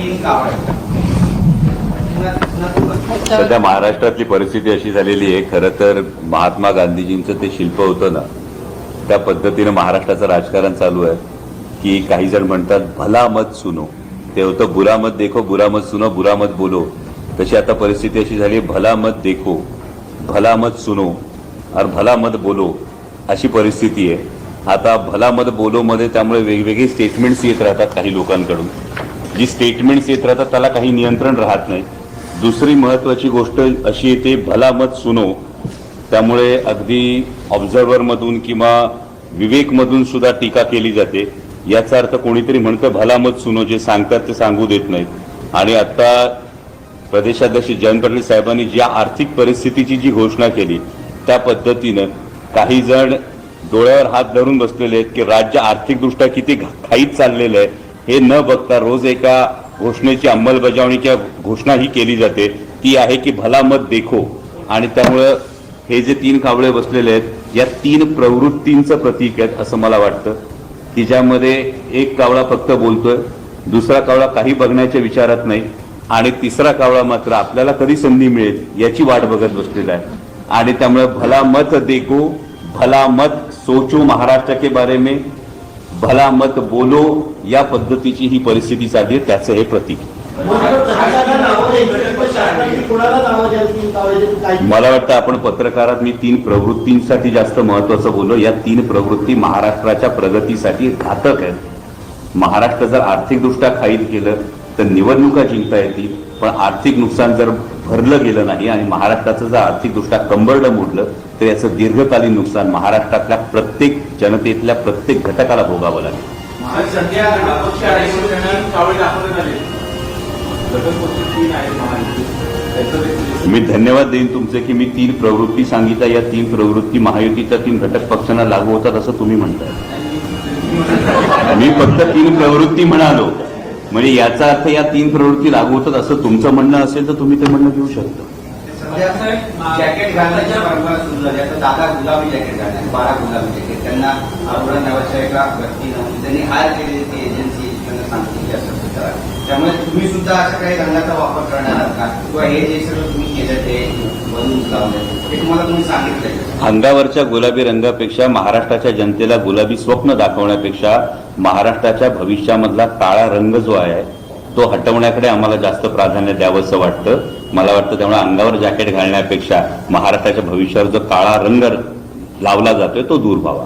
तीन सध्या महाराष्ट्रातली परिस्थिती अशी झालेली आहे खरं तर महात्मा गांधीजींचं ते शिल्प होतं ना त्या पद्धतीनं महाराष्ट्राचं राजकारण चालू आहे. की काही जण म्हणतात भला मत सुनो. ते होतं बुरा मत देखो बुरा मत सुनो बुरा मत बोलो. तशी आता परिस्थिती अशी झाली भला मत देखो भला मत सुनो और भला मत बोलो. अशी परिस्थिती आहे. आता भला मत बोलो मध्ये त्यामुळे वेगवेगळी स्टेटमेंट्स येत राहतात काही लोकांकडून. जी स्टेटमेंट्स येत राहतात त्याला काही नियंत्रण राहत नाही. दुसरी महत्वाची गोष्ट अशी येते भलामत सुनो. त्यामुळे अगदी ऑब्झर्वरमधून किंवा विवेकमधून सुद्धा टीका केली जाते. याचा अर्थ कोणीतरी म्हणतं भलामत सुनो जे सांगतात ते सांगू देत नाहीत. आणि आत्ता प्रदेशाध्यक्ष जयंत पाटील साहेबांनी ज्या आर्थिक परिस्थितीची जी घोषणा केली त्या पद्धतीनं काही जण डोळ्यावर हात धरून बसलेले आहेत की राज्य आर्थिकदृष्ट्या किती घा- खाईत चाललेलं आहे. हे न बघता रोज एका घोषणेची अंमलबजावणी किंवा घोषणा ही केली जाते. ती आहे की भला मत देखो. आणि त्यामुळं हे जे तीन कावळे बसलेले आहेत या तीन प्रवृत्तींचं प्रतीक आहेत असं मला वाटतं. की ज्यामध्ये एक कावळा फक्त बोलतोय दुसरा कावळा काही बघण्याच्या विचारात नाही आणि तिसरा कावळा मात्र आपल्याला कधी संधी मिळेल याची वाट बघत बसलेला आहे. आणि त्यामुळे भला मत देखो भला मत सोचो महाराष्ट्र के बारे में भला मत बोलो या पद्धतीची ही परिस्थिती चालली आहे त्याचं हे प्रतीक. मला वाटतं आपण पत्रकारात मी तीन प्रवृत्तींसाठी जास्त महत्वाचं बोललो. या तीन प्रवृत्ती महाराष्ट्राच्या प्रगतीसाठी घातक आहेत. महाराष्ट्र जर आर्थिकदृष्ट्या खाईत गेलं तर निवडणुका जिंकता येतील पण आर्थिक नुकसान जर भरलं गेलं नाही आणि महाराष्ट्राचं जर आर्थिकदृष्ट्या कंबरडं मोडलं तर याचं दीर्घकालीन नुकसान महाराष्ट्रातल्या प्रत्येक जनतेतल्या प्रत्येक घटकाला भोगावं लागेल. मी धन्यवाद देईन तुमचे की मी तीन प्रवृत्ती सांगितल्या. या तीन प्रवृत्ती महायुतीच्या तीन घटक पक्षांना लागू होतात असं तुम्ही म्हणताय. मी फक्त तीन प्रवृत्ती म्हणालो. म्हणजे याचा अर्थ या तीन प्रवृत्ती लागू होतात असं तुमचं म्हणणं असेल तर तुम्ही ते म्हणणं घेऊ शकता. सध्या जॅकेट घालण्याच्या परंपरा सुरू झाली आता दादा गुलाबी जॅकेट घालतात बारा गुलाबी जॅकेट. त्यांना अरोरा नावाच्या एका व्यक्तीनं त्यांनी हायर केलेली ती एजन्सी त्यांना सांगते की असं असं करा. त्यामुळे तुम्ही सुद्धा अशा काही रंगाचा वापर करणार आहात का? किंवा हे जे सगळं तुम्ही केलं ते बलून्स लावले हे तुम्हाला तुम्ही सांगितलंय? का? अंगावरच्या गुलाबी रंगापेक्षा महाराष्ट्राच्या जनतेला गुलाबी स्वप्न दाखवण्यापेक्षा महाराष्ट्राच्या भविष्यामधला काळा रंग जो आहे तो हटवण्याकडे आम्हाला जास्त प्राधान्य द्यावंसं वाटतं. मला वाटतं त्यामुळे अंगावर जॅकेट घालण्यापेक्षा महाराष्ट्राच्या भविष्यावर जो काळा रंग लावला जातोय तो दूर व्हावा.